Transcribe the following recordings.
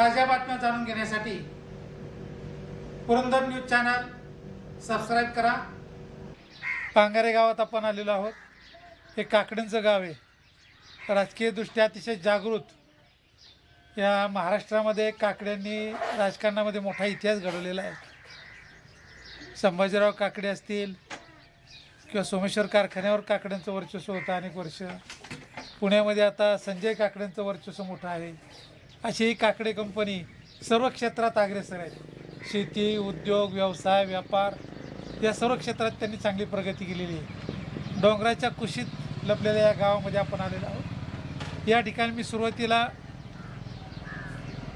ताज्या बातम्या जाणून घेण्यासाठी पुरंदर न्यूज चॅनल सबस्क्राईब करा. पांगारे गावात आपण आलेलो आहोत. हे काकडींचं गाव आहे. राजकीयदृष्ट्या अतिशय जागृत या महाराष्ट्रामध्ये काकड्यांनी राजकारणामध्ये मोठा इतिहास घडवलेला आहे. संभाजीराव काकडे असतील किंवा सोमेश्वर कारखान्यावर काकड्यांचं वर्चस्व होतं अनेक वर्ष. पुण्यामध्ये आता संजय काकड्यांचं वर्चस्व मोठं आहे. अशी ही काकडे कंपनी सर्व क्षेत्रात अग्रेसर आहे शेती उद्योग व्यवसाय व्यापार या सर्व क्षेत्रात त्यांनी चांगली प्रगती केलेली आहे. डोंगराच्या कुशीत लपलेल्या या गावामध्ये आपण आलेलो आहोत. या ठिकाणी मी सुरुवातीला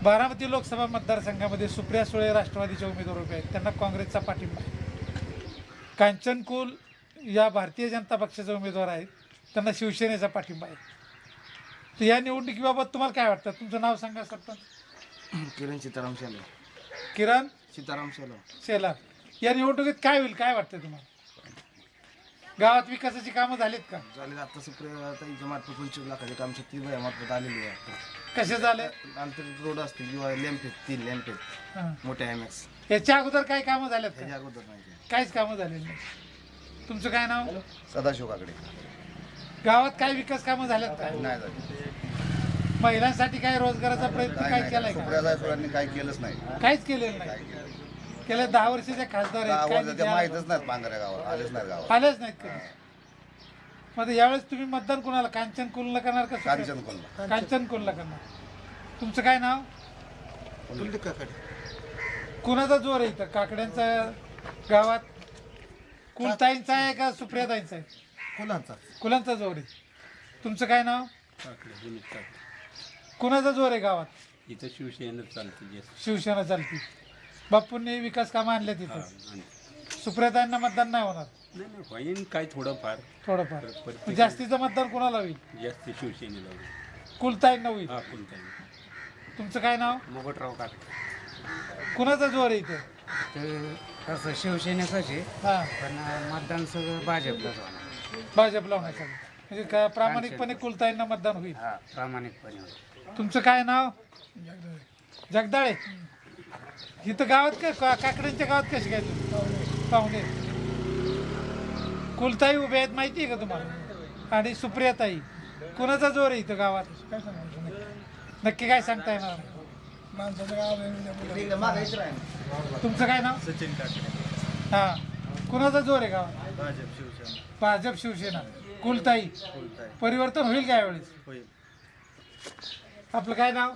बारामती लोकसभा मतदारसंघामध्ये सुप्रिया सुळे राष्ट्रवादीचे उमेदवार उभे आहेत. त्यांना काँग्रेसचा पाठिंबा आहे. कांचनकुल या भारतीय जनता पक्षाचे उमेदवार आहेत. त्यांना शिवसेनेचा पाठिंबा आहे. तर या निवडणुकीबाबत तुम्हाला काय वाटतं? तुमचं नाव सांगा सरपंच. किरण सीताराम शेलो किरण? सीताराम शेलो शेलार. या निवडणुकीत काय होईल काय वाटतं तुम्हाला? गावात विकासाची कामं झालीत का? झाले आता सुप्रिया ताईच्या मार्फत पंचवीस लाखाचे काम शक्ती मार्फत आलेली आहे. कसे झाले आंतरिक रोड असतील किंवा लॅम्प आहेत तीन लॅम्प आहेत. हां. मोठ्या एम एक्स याच्या अगोदर काय कामं झालेत का? ह्याच्या अगोदर नाही काहीच कामं झालेली नाही. तुमचं काय नाव? सदाशिव काकडे. गावात काय विकास कामं झालेत का? नाही झाले. महिलांसाठी काय रोजगाराचा प्रयत्न काय केलाय का? सुप्रिया केलंच नाही. काहीच केलेलं नाही. गेल्या दहा वर्षाचे खासदार आहेत काय निधी आला? माहितच नाही पांघऱ्या गावात आलेच नाही आलेच नाहीत कधी. मग यावेळेस तुम्ही मतदान कोणाला? कांचन कुलला करणार का सुप्रिया? कांचन कोणला कांचन कुलला करणार. तुमचं काय नाव? कुणाचा जोर आहे इथं? काकड्यांचा गावात? कुलताईंचा आहे का सुप्रियाताईंचा आहे? कोणाचा कुलांचा जोर आहे. तुमचं काय नाव? कुणाचा जोर आहे गावात? इथं शिवसेनेच चालते शिवसेना चालती. बापूंनी विकास कामं आणले तिथं आणि सुप्रियाताईंना मतदान नाही होणार. नाही नाही होईन काय थोडंफार. थोडंफार. प्रत्येक- मग जास्तीचं मतदान कोणाला होईल? जास्त शिवसेनेला होईल. कुलताईंना होईल. हा कोणता तुमचं काय नाव? मुगटराव काकडे कुणाचा जोर आहे इथं? तर कसं शिवसेनेचंच आहे. हा. पण मतदान सगळं भाजपलाच होणार. भाजपला होण्यासाठी म्हणजे का प्रामाणिकपणे कुलताईंना मतदान होईल. हा प्रामाणिकपणे होणार. तुमचं काय नाव? जगदाळे. इथं गावात का? काकड्यांच्या गावात कशी काय तुम्ही? पाहुणे. कुलताई उभे आहेत माहिती आहे का तुम्हाला? आणि सुप्रियाताई. कुणाचा जोर आहे इथं गावात? नक्की काय सांगता येणार? तुमचं काय नाव? सचिन काकडे. हा. कुणाचा जोर आहे गावात? भाजप शिवसेना. भाजप शिवसेना. कुलताई. परिवर्तन होईल का यावेळेस? होईल. आपलं काय नाव?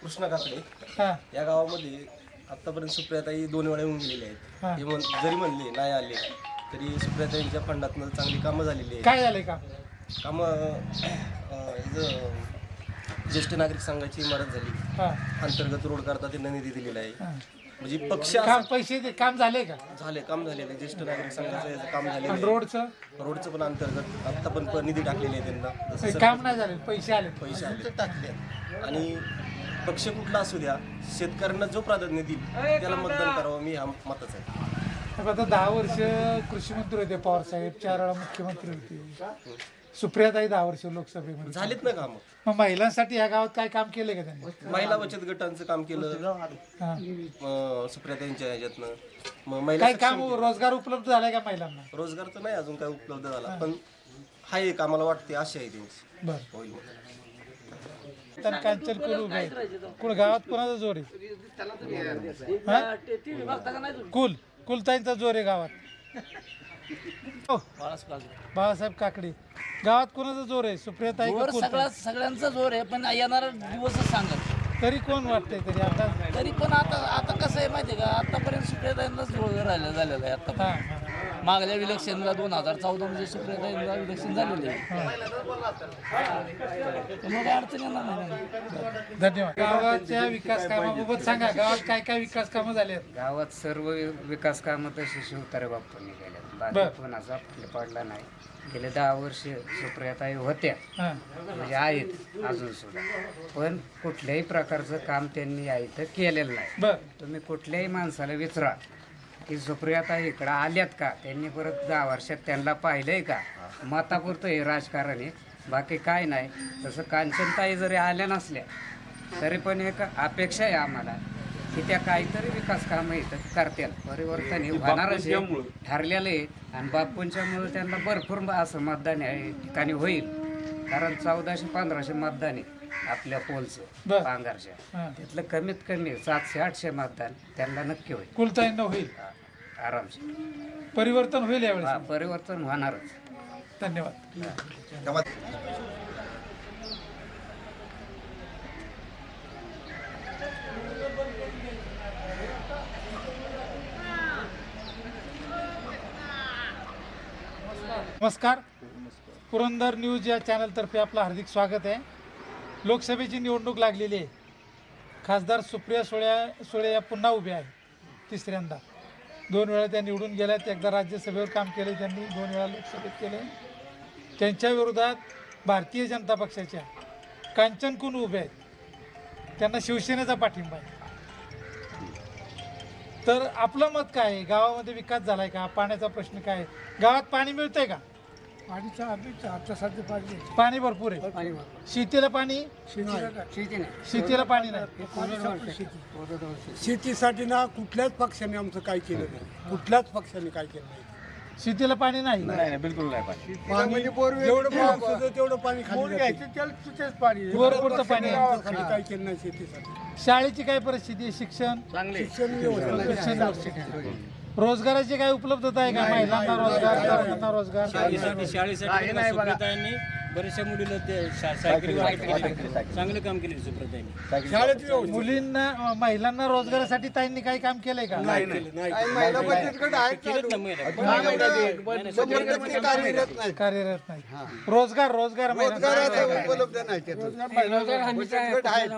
कृष्णा काकडे. हा. या गावामध्ये आतापर्यंत सुप्रियाताई दोन वेळा येऊन गेलेले हा. आहेत. हे. म्हण जरी म्हणले नाही आले तरी सुप्रियाताईंच्या फंडातनं चांगली कामं झालेली आहेत. काय झालंय का? कामं ज्येष्ठ नागरिक संघाची इमारत झाली. हा. अंतर्गत रोड करता त्यांना निधी दिलेला आहे. म्हणजे पक्ष काम पैसे दे काम झाले का? झाले काम झालेलं आहे ज्येष्ठ नागरिक संघाचं याचं काम आणि आहे. रोडचं? रोडचं पण अंतर्गत आत्ता पण प- निधी टाकलेले आहे त्यांना. जसं काम नाही झाले पैसे आले. पैसे आले. टाकले आणि पक्ष कुठला असू द्या शेतकऱ्यांना जो प्राधान्य देईल त्याला मतदान करावं मी हा मतच आहे. आता दहा वर्ष कृषी मंत्री होते पवार साहेब चार वेळा मुख्यमंत्री होते. सुप्रियाताई दहा वर्ष लोकसभेमध्ये झालेत ना काम? मग महिलांसाठी या गावात काय काम केले का त्यांनी? महिला बचत गटांचं काम केलं. हा. अं, सुप्रियाताईंच्या ह्याच्यातनं. मग महिला काही काम. रोजगार उपलब्ध झालाय का महिलांना? रोजगार तर नाही अजून काय उपलब्ध झाला पण हाय एक आम्हाला वाटते आशा आहे त्यांची. बर. होईल तर कांचन कुल उभे आहेत. कुल गावात कोणाचा जोर आहे? हा? कुल. कुलताईंचा जोर आहे गावात. हो. बाळासाहेब काकडे. गावात कोणाचा जोर आहे? सुप्रियाताई का जोर कुलताई? सगळा सगळ्यांचा जोर आहे पण येणारा दिवसच सांगत तरी कोण वाटतंय तरी आता? तरी पण आता आता कसं आहे माहिती आहे का? आतापर्यंत सुप्रियाताईंनाच जोर राहिलं झालेलं आहे आता हा हा. मागल्या इलेक्शनला दोन हजार चौदा मध्ये सुप्रियाताईंना इलेक्शन झालेलं आहे. त्यामुळे अडचण येणार नाही. धन्यवाद. गावाच्या विकास कामाबाबत सांगा. गावात काय काय विकास कामं झाले आहेत गावात सर्व विकास कामं तशी शिवतारे बाप्पांनी केल्या बर. बाकी कोणाचा फरक पडला नाही. गेले दहा वर्ष सुप्रियाताई होत्या. हा. म्हणजे आहेत अजून सुद्धा. पण कुठल्याही प्रकारचं काम त्यांनी या इथं केलेलं नाही. बर. तुम्ही कुठल्याही माणसाला विचारा की सुप्रियाताई इकडं आल्यात का? त्यांनी परत दहा वर्षात त्यांना पाहिलंय का? मतापुरतं हे राजकारण आहे. बाकी काय नाही. तसं कांचनताई जरी आल्या नसल्या तरी पण एक अपेक्षा आहे आम्हाला. की त्या काहीतरी विकास कामं इथं करतील परिवर्तन हे होणारच आहे. ठरलेलं आहे. आणि बापूंच्यामुळे त्यांना भरपूर असं मतदान या ठिकाणी होईल. कारण चौदाशे पंधराशे मतदान आहे आपल्या पोलचं बरं. पांघरच्या. तिथलं कमीत कमी सातशे आठशे मतदान त्यांना नक्की होईल. कुलताईंना होईल. आरामशीर परिवर्तन होईल यावेळेस. परिवर्तन होणारच. धन्यवाद. नमस्कार. पुरंदर न्यूज या चॅनलतर्फे आपलं हार्दिक स्वागत आहे. लोकसभेची निवडणूक लागलेली आहे. खासदार सुप्रिया सुळ्या सुळे या पुन्हा उभ्या आहे तिसऱ्यांदा. दोन वेळा त्या निवडून गेल्यात एकदा राज्यसभेवर काम केले त्यांनी दोन वेळा लोकसभेत केले त्यांच्या विरोधात भारतीय जनता पक्षाच्या कांचन कुन उभे आहेत. त्यांना शिवसेनेचा पाठिंबा आहे. तर आपलं मत काय आहे? गावामध्ये विकास झालाय का? पाण्याचा प्रश्न काय आहे? गावात पाणी मिळतंय का? पाणीचा आता सध्या पाणी पाणी भरपूर आहे. शेतीला पाणी? शेतीला पाणी नाही. शेतीसाठी ना कुठल्याच पक्षाने आमचं काय केलं नाही. कुठल्याच पक्षाने काय केलं नाही. शेतीला पाणी नाही. पाणी. जेवढं पाऊस होतं तेवढं पाणी खाली घ्यायचं त्याला तिथेच पाणी वरपुरतं पाणी. आहे. गावाखाली काय केलं नाही शेतीसाठी. शाळेची काय परिस्थिती आहे? शिक्षण? शिक्षण व्यवस्थित शिक्षण व्यवस्थित. रोजगाराची काय उपलब्धता आहे का महिलांना रोजगार तरुणांना रोजगार? शाळेसाठी सुप्रताईंनी बऱ्याचशा मुलीला ते शा- सायकलीवर. चांगलं काम केले सुप्रताईंनी शाळेत व्यवस्थित. मुलींना अं, महिलांना रोजगारासाठी ताईंनी काही काम केलंय का? नाही केलं नाही केलं ना महिला कार्यरत नाही. रोजगार रोजगार महिलांना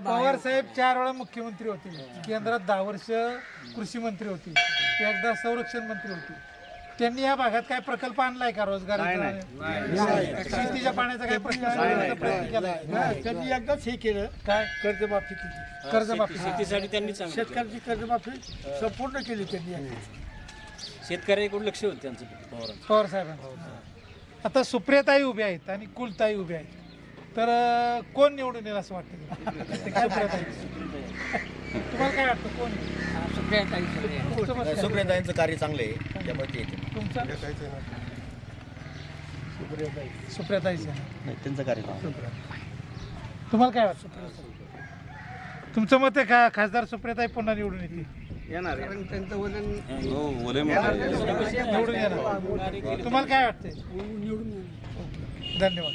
पवार साहेब चार वेळा मुख्यमंत्री होते. केंद्रात दहा वर्ष कृषी मंत्री होते. एकदा संरक्षण मंत्री होते. त्यांनी या भागात काय प्रकल्प आणलाय का रोजगार शेतीच्या पाण्याचा काय प्रश्न सोडवण्याचा प्रयत्न केलाय त्यांनी एकदाच हे केलं. काय? कर्जमाफी केली. कर्जमाफी. शेतीसाठी त्यांनी. शेतकऱ्याची कर्जमाफी संपूर्ण केली त्यांनी शेतकऱ्याकडे लक्ष होतं त्यांचं पवार साहेबांचं. आता सुप्रियाताई उभ्या आहेत आणि कुलताई उभ्या आहेत. तर कोण निवडून येईल असं वाटतं सुप्रियाताई. तुम्हाला काय वाटतं कोण? काय? सुप्रियाताईंचं कार्य चांगलं आहे. त्यामुळे ते येते. तुमचं? सुप्रियाताईचं त्यांचं कार्य तुम्हाला काय वाटतं? तुमचं मत आहे का? खासदार सुप्रियाताई पुन्हा निवडून येतील? निवडून येणार. तुम्हाला काय वाटतंय? धन्यवाद.